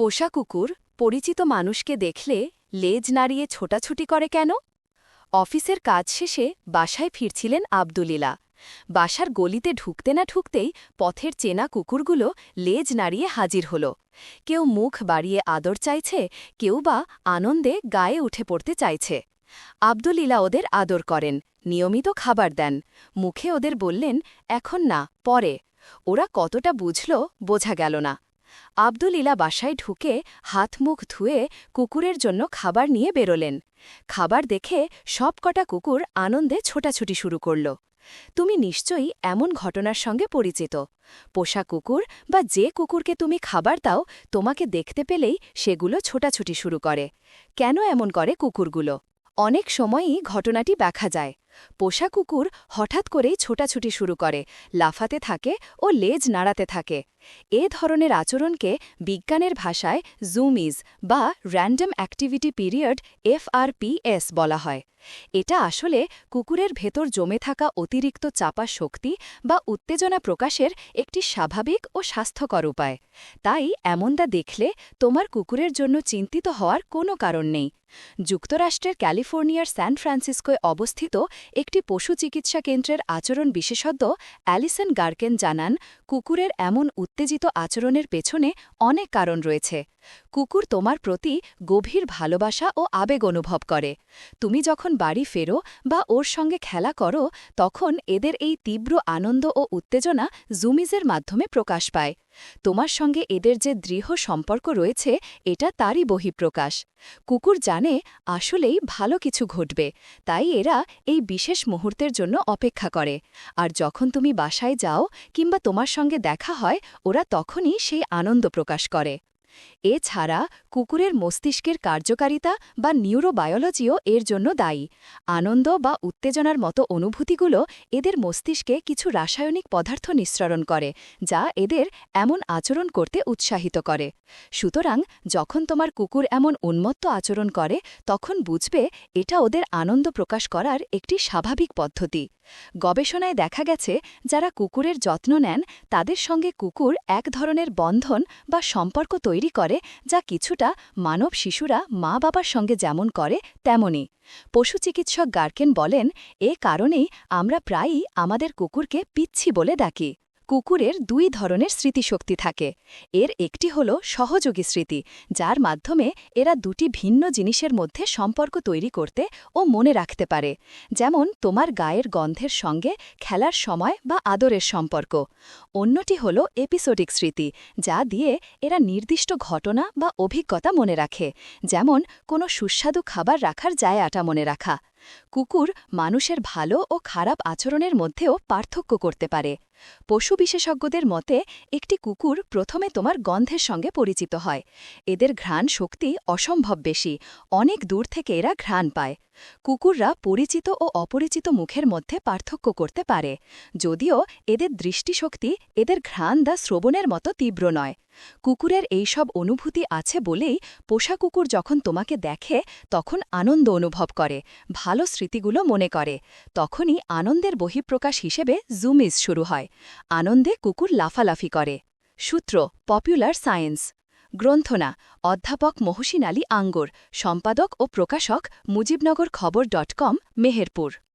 পোষা কুকুর পরিচিত মানুষকে দেখলে লেজ নাড়িয়ে ছোটাছুটি করে কেন? অফিসের কাজ শেষে বাসায় ফিরছিলেন আবদুলিলা। বাসার গলিতে ঢুকতে না ঢুকতেই পথের চেনা কুকুরগুলো লেজ নাড়িয়ে হাজির হল। কেউ মুখ বাড়িয়ে আদর চাইছে, কেউ বা আনন্দে গায়ে উঠে পড়তে চাইছে। আবদুলিলা ওদের আদর করেন, নিয়মিত খাবার দেন। মুখে ওদের বললেন, এখন না, পরে। ওরা কতটা বুঝল, বোঝা গেল না। আব্দুল ইলা বাসায় ঢুকে হাত মুখ ধুয়ে কুকুরের জন্য খাবার নিয়ে বেরোলেন। খাবার দেখে সব কটা কুকুর আনন্দে ছোটাছুটি শুরু করল। তুমি নিশ্চয়ই এমন ঘটনার সঙ্গে পরিচিত। পোষা কুকুর বা যে কুকুরকে তুমি খাবার দাও, তোমাকে দেখতে পেলেই সেগুলো ছোটাছুটি শুরু করে। কেন এমন করে কুকুরগুলো? অনেক সময়ই ঘটনাটি দেখা যায়। পোষা কুকুর হঠাৎ করেই ছোটাছুটি শুরু করে, লাফাতে থাকে ও লেজ নাড়াতে থাকে। এ ধরনের আচরণকে বিজ্ঞানের ভাষায় জুমিজ বা র্যান্ডম অ্যাক্টিভিটি পিরিয়ড এফআরপিএস বলা হয়। এটা আসলে কুকুরের ভেতর জমে থাকা অতিরিক্ত চাপা শক্তি বা উত্তেজনা প্রকাশের একটি স্বাভাবিক ও স্বাস্থ্যকর উপায়। তাই এমনটা দেখলে তোমার কুকুরের জন্য চিন্তিত হওয়ার কোনো কারণ নেই। যুক্তরাষ্ট্রের ক্যালিফোর্নিয়ার স্যান ফ্রান্সিসকোয় অবস্থিত একটি পশু চিকিৎসা কেন্দ্রের আচরণ বিশেষজ্ঞ অ্যালিসন গার্কেন জানান, কুকুরের এমন উত্তেজিত আচরণের পেছনে অনেক কারণ রয়েছে। কুকুর তোমার প্রতি গভীর ভালোবাসা ও আবেগ অনুভব করে। তুমি যখন বাড়ি ফেরো বা ওর সঙ্গে খেলা করো, তখন এদের এই তীব্র আনন্দ ও উত্তেজনা জুমিজের মাধ্যমে প্রকাশ পায়। তোমার সঙ্গে এদের যে দৃঢ় সম্পর্ক রয়েছে, এটা তারই বহিঃপ্রকাশ। কুকুর জানে আসলেই ভালো কিছু ঘটবে, তাই এরা এই বিশেষ মুহূর্তের জন্য অপেক্ষা করে। আর যখন তুমি বাসায় যাও কিংবা তোমার সঙ্গে দেখা হয়, ওরা তখনই সেই আনন্দ প্রকাশ করে। এছাড়া কুকুরের মস্তিষ্কের কার্যকারিতা বা নিউরোবায়োলজিও এর জন্য দায়ী। আনন্দ বা উত্তেজনার মতো অনুভূতিগুলো এদের মস্তিষ্কে কিছু রাসায়নিক পদার্থ নিঃসরণ করে, যা এদের এমন আচরণ করতে উৎসাহিত করে। সুতরাং যখন তোমার কুকুর এমন উন্মত্ত আচরণ করে, তখন বুঝবে এটা ওদের আনন্দ প্রকাশ করার একটি স্বাভাবিক পদ্ধতি। গবেষণায় দেখা গেছে, যারা কুকুরের যত্ন নেন, তাদের সঙ্গে কুকুর এক ধরনের বন্ধন বা সম্পর্ক তৈরি করে যা কিছুটা মানব শিশুরা মা বাবার সঙ্গে যেমন করে, তেমনই। পশু চিকিৎসক গার্কেন বলেন, এ কারণেই আমরা প্রায়ই আমাদের কুকুরকে পিচ্ছি বলে ডাকি। কুকুরের দুই ধরনের স্মৃতিশক্তি থাকে। এর একটি হল সহযোগী স্মৃতি, যার মাধ্যমে এরা দুটি ভিন্ন জিনিসের মধ্যে সম্পর্ক তৈরি করতে ও মনে রাখতে পারে। যেমন তোমার গায়ের গন্ধের সঙ্গে খেলার সময় বা আদরের সম্পর্ক। অন্যটি হল এপিসোডিক স্মৃতি, যা দিয়ে এরা নির্দিষ্ট ঘটনা বা অভিজ্ঞতা মনে রাখে। যেমন কোনো সুস্বাদু খাবার রাখার জায়গাটা মনে রাখা। কুকুর মানুষের ভালো ও খারাপ আচরণের মধ্যেও পার্থক্য করতে পারে। পশু বিশেষজ্ঞদের মতে, একটি কুকুর প্রথমে তোমার গন্ধের সঙ্গে পরিচিত হয়। এদের ঘ্রাণ শক্তি অসম্ভব বেশি, অনেক দূর থেকে এরা ঘ্রাণ পায়। কুকুররা পরিচিত ও অপরিচিত মুখের মধ্যে পার্থক্য করতে পারে, যদিও এদের দৃষ্টিশক্তি এদের ঘ্রাণ দা শ্রবণের মতো তীব্র নয়। কুকুরের এইসব অনুভূতি আছে বলেই পোষা কুকুর যখন তোমাকে দেখে, তখন আনন্দ অনুভব করে, ভালো স্মৃতিগুলো মনে করে। তখনই আনন্দের বহিঃপ্রকাশ হিসেবে জুমিজ শুরু হয়। আনন্দে কুকুর লাফালাফি করে। সূত্র পপুলার সায়েন্স গ্রন্থনা, অধ্যাপক মহসিন আলী আঙ্গর। সম্পাদক ও প্রকাশক মুজিবনগর খবর ডট কম, মেহেরপুর।